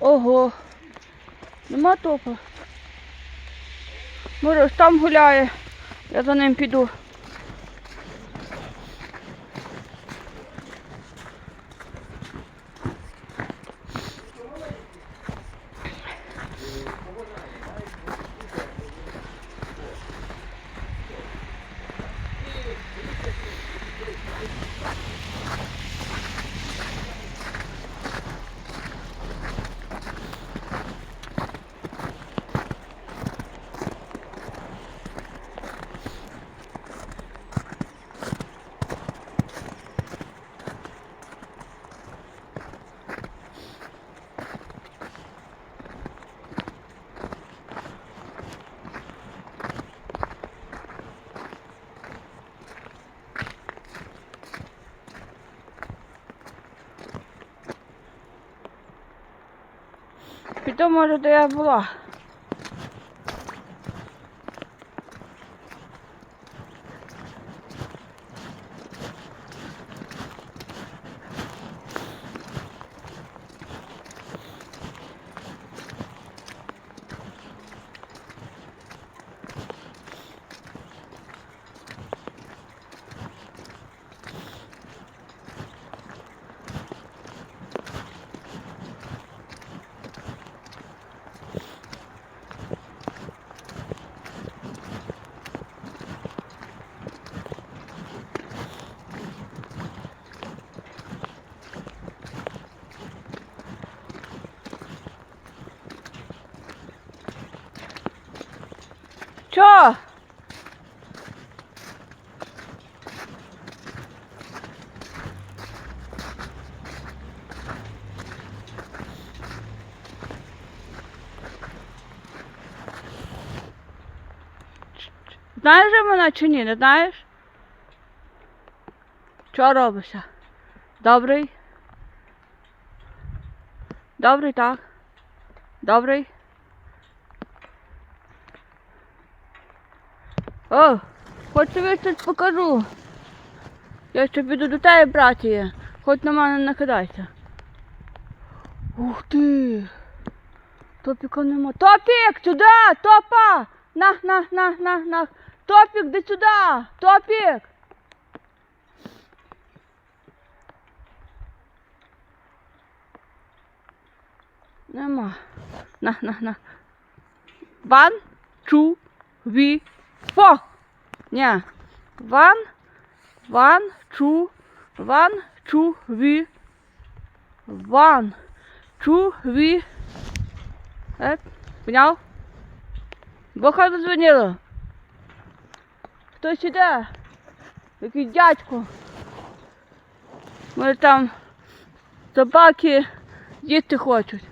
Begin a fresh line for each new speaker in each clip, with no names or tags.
Ого. Нема топа. Може, там гуляє. Я за ним піду. Піду, може, де я була. Чо? Знаєш же мене чи ні, не знаєш? Що робишся? Добрий? Добрий, так. Добрий. О, хоч тобі щось покажу. Я ще піду до тебе, братіє. Хоч на мене не кидайся. Ух ти. Топіка нема. Топік, сюди, топа! На, на, на, на, на. Топік, де сюди. Топік. Нема. На, на, на. One, two, three, four. Ні. One, one, two, one, two, three. One, two, three. Е, поняв? Бо хай дозвонило. Хтось іде? Якийсь дядько. Може там собаки їсти хочуть.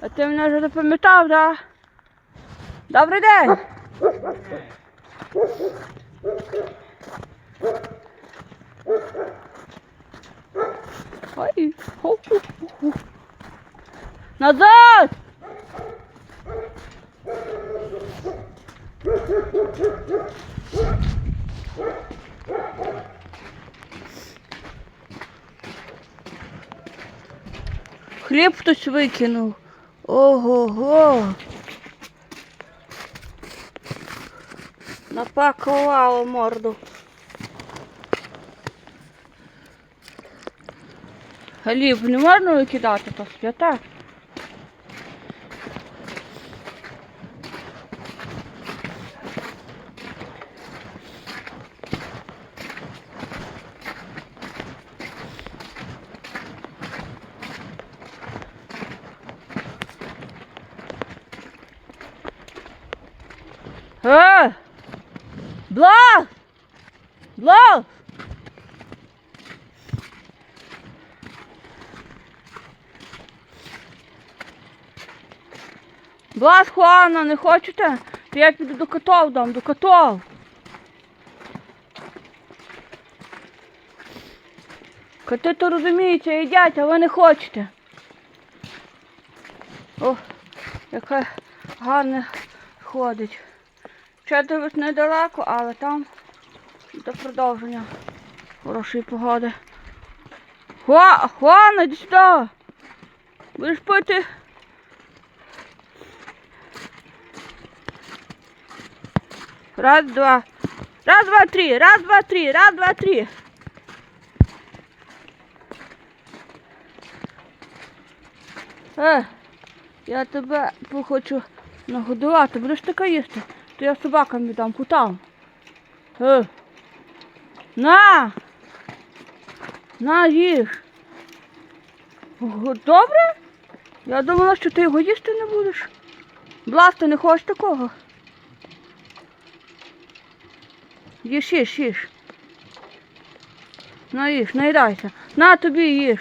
А ти мене вже запам'ятав, так? Добрий день! Ой, ху, ху, ху. Назад! Хліб хтось викинув. Ого-го. Напакувало морду. Хліб не можна викидати, то свята. Е! Блав! Блав! Блав, Хуана, не хочете? То я піду до котов дам, до котов. Коти то розуміються, їдять, а ви не хочете. О, яка гарна ходить. Ще дивись недалеко, але там до продовження хорошої погоди. Хва, хва, іди сюди! Будеш пити? Раз, два. Раз, два, три, раз, два, три, раз, два, три. Е, я тебе хочу нагодувати, будеш така їсти. Я собакам віддам, кутам. Е. На! На, їж. Добре? Я думала, що ти його їсти не будеш. Блас, ти не хочеш такого? Їж, їж, їж. На їж, наїдайся. На тобі їж.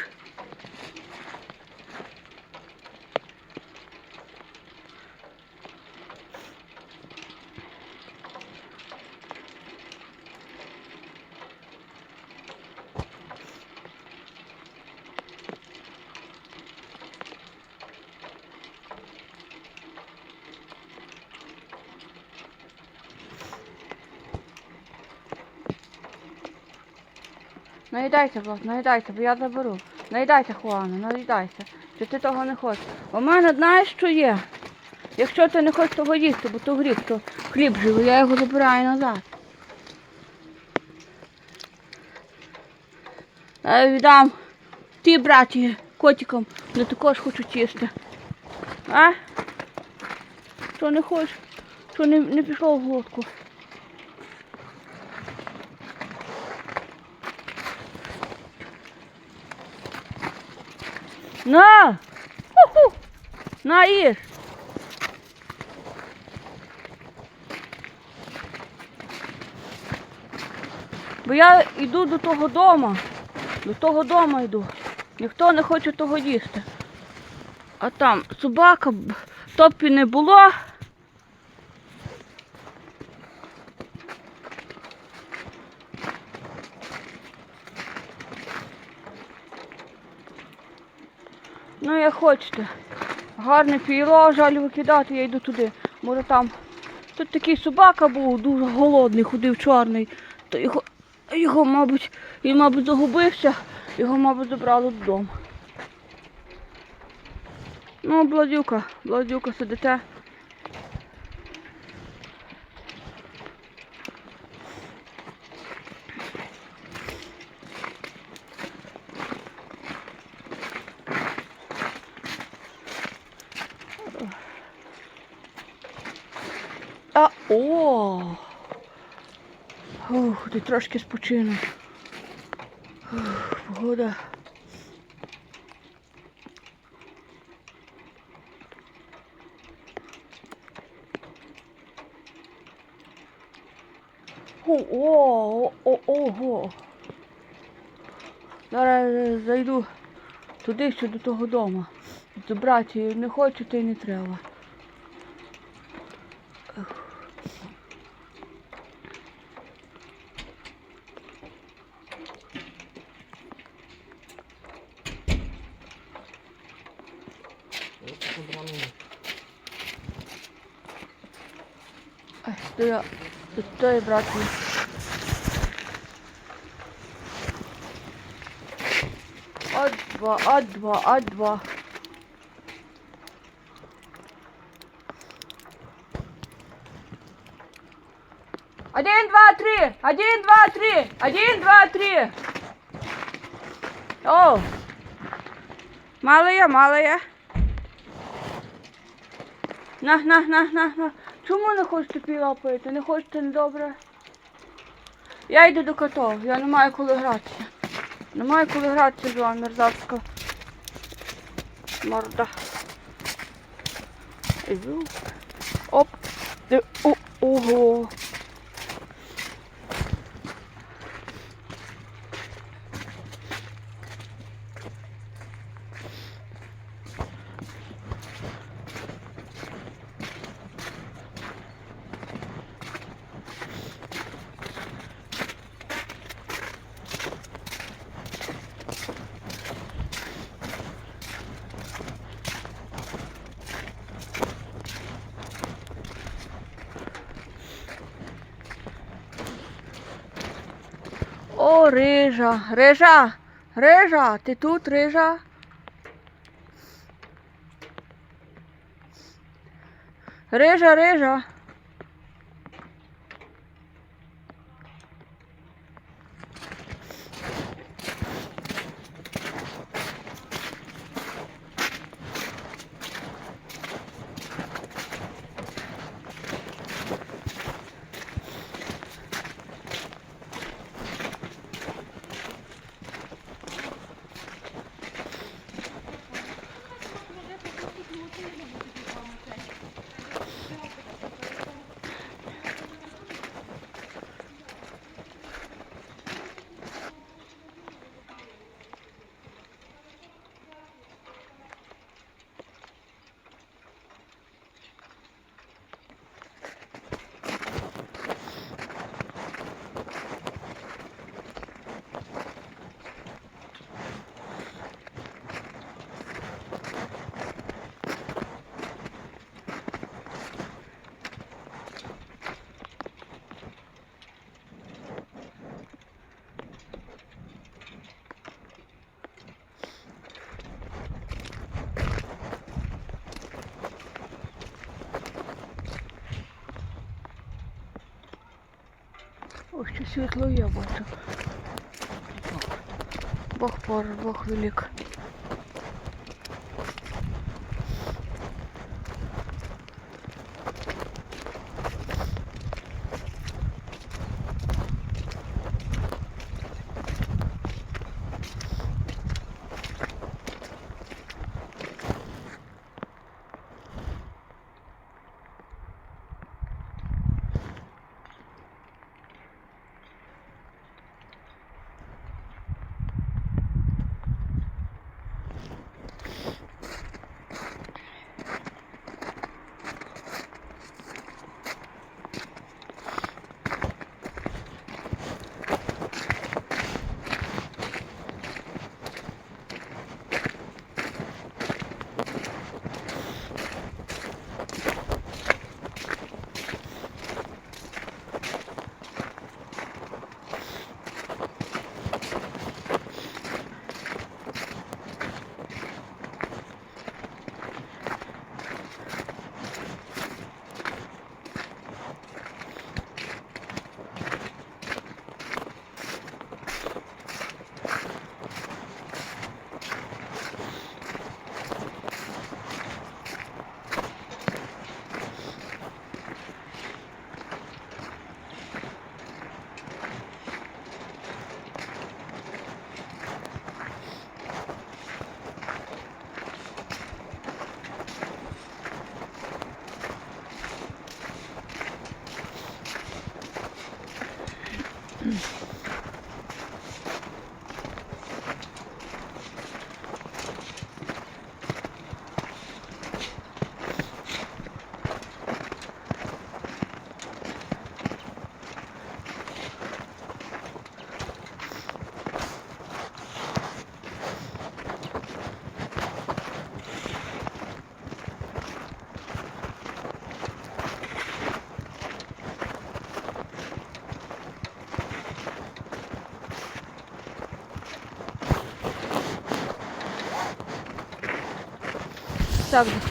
Наїдайся, Влад, наїдайся, бо я заберу. Наїдайся, Хуана, наїдайся. Чи ти того не хочеш? У мене знаєш, що є? Якщо ти не хочеш того їсти, бо то гріх, то хліб живий, я його забираю назад. Я віддам ті браті котикам, вони також хочуть їсти. А? Що не хочеш? Що не, не пішов в глотку? На! Ху-ху! На їж! Бо я йду до того дома. До того дома йду. Ніхто не хоче того їсти. А там собака, топі не було. Ну, як хочете. Гарне піро, жаль викидати, я йду туди. Може там. Тут такий собака був, дуже голодний, ходив чорний. То його, його, мабуть, він, мабуть, загубився, його, мабуть, забрали додому. Ну, бладюка, бладюка сидите. А, о! Ух, ти трошки спочину. Ух, погода. О, о, о, ого. Зараз зайду туди, що до того дому. Забрати не хочу, то й не треба. Ай, то я тут той брат мій. От два, от два, от два. Один, два, три! Один, два, три! Один, два, три! О! Малая, малая. На, на, на, на, на. Чому не хочете піва пити? Не хочете недобре? Я йду до котов, я не маю коли гратися. Не маю коли гратися з вами, мерзавська морда. Іду. Оп. Ого. O, reža, reža, reža, ti tudi reža. Reža, reža. Ось що світло я бачу. Бог пор, Бог велик. Так, достав.